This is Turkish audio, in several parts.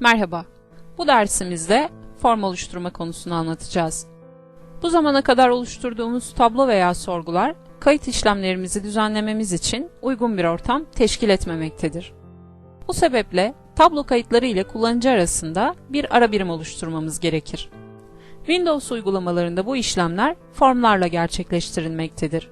Merhaba. Bu dersimizde form oluşturma konusunu anlatacağız. Bu zamana kadar oluşturduğumuz tablo veya sorgular kayıt işlemlerimizi düzenlememiz için uygun bir ortam teşkil etmemektedir. Bu sebeple tablo kayıtları ile kullanıcı arasında bir ara birim oluşturmamız gerekir. Windows uygulamalarında bu işlemler formlarla gerçekleştirilmektedir.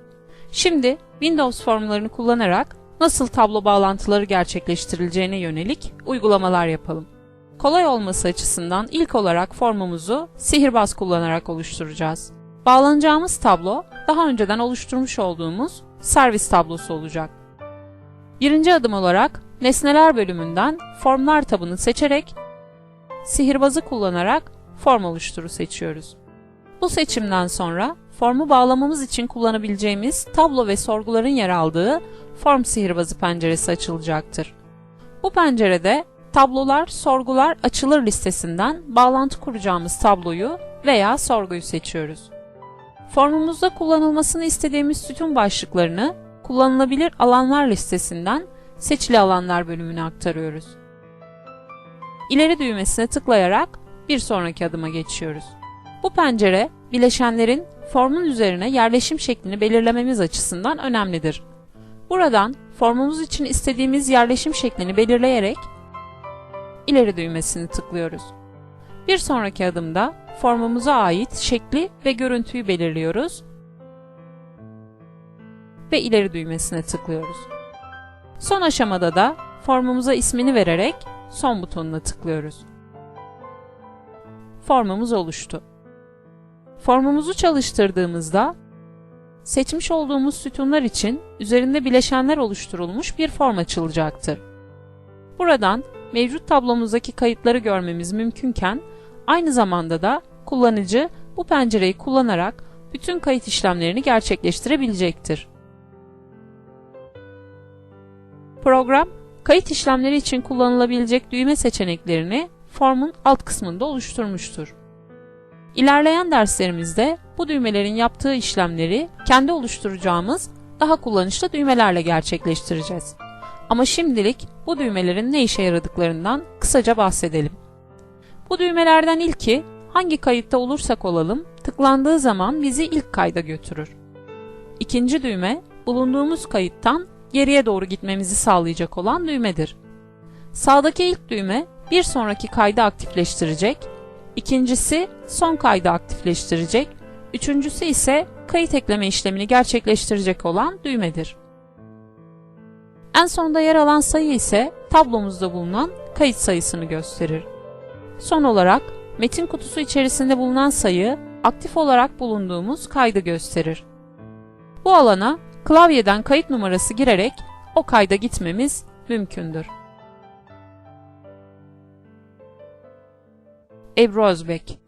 Şimdi Windows formlarını kullanarak nasıl tablo bağlantıları gerçekleştirileceğine yönelik uygulamalar yapalım. Kolay olması açısından ilk olarak formumuzu sihirbaz kullanarak oluşturacağız. Bağlanacağımız tablo daha önceden oluşturmuş olduğumuz servis tablosu olacak. Birinci adım olarak nesneler bölümünden formlar tabını seçerek sihirbazı kullanarak form oluşturu seçiyoruz. Bu seçimden sonra formu bağlamamız için kullanabileceğimiz tablo ve sorguların yer aldığı form sihirbazı penceresi açılacaktır. Bu pencerede tablolar, sorgular açılır listesinden bağlantı kuracağımız tabloyu veya sorguyu seçiyoruz. Formumuzda kullanılmasını istediğimiz sütun başlıklarını kullanılabilir alanlar listesinden seçili alanlar bölümüne aktarıyoruz. İleri düğmesine tıklayarak bir sonraki adıma geçiyoruz. Bu pencere bileşenlerin formun üzerine yerleşim şeklini belirlememiz açısından önemlidir. Buradan formumuz için istediğimiz yerleşim şeklini belirleyerek ileri düğmesini tıklıyoruz. Bir sonraki adımda formumuza ait şekli ve görüntüyü belirliyoruz ve ileri düğmesine tıklıyoruz. Son aşamada da formumuza ismini vererek son butonuna tıklıyoruz. Formumuz oluştu. Formumuzu çalıştırdığımızda seçmiş olduğumuz sütunlar için üzerinde bileşenler oluşturulmuş bir form açılacaktır. Buradan mevcut tablomuzdaki kayıtları görmemiz mümkünken aynı zamanda da kullanıcı bu pencereyi kullanarak bütün kayıt işlemlerini gerçekleştirebilecektir. Program, kayıt işlemleri için kullanılabilecek düğme seçeneklerini formun alt kısmında oluşturmuştur. İlerleyen derslerimizde bu düğmelerin yaptığı işlemleri kendi oluşturacağımız daha kullanışlı düğmelerle gerçekleştireceğiz. Ama şimdilik bu düğmelerin ne işe yaradıklarından kısaca bahsedelim. Bu düğmelerden ilki hangi kayıtta olursak olalım tıklandığı zaman bizi ilk kayda götürür. İkinci düğme bulunduğumuz kayıttan geriye doğru gitmemizi sağlayacak olan düğmedir. Sağdaki ilk düğme bir sonraki kaydı aktifleştirecek, ikincisi son kaydı aktifleştirecek, üçüncüsü ise kayıt ekleme işlemini gerçekleştirecek olan düğmedir. En sonda yer alan sayı ise tablomuzda bulunan kayıt sayısını gösterir. Son olarak metin kutusu içerisinde bulunan sayı aktif olarak bulunduğumuz kaydı gösterir. Bu alana klavyeden kayıt numarası girerek o kayda gitmemiz mümkündür. Ebru Özbek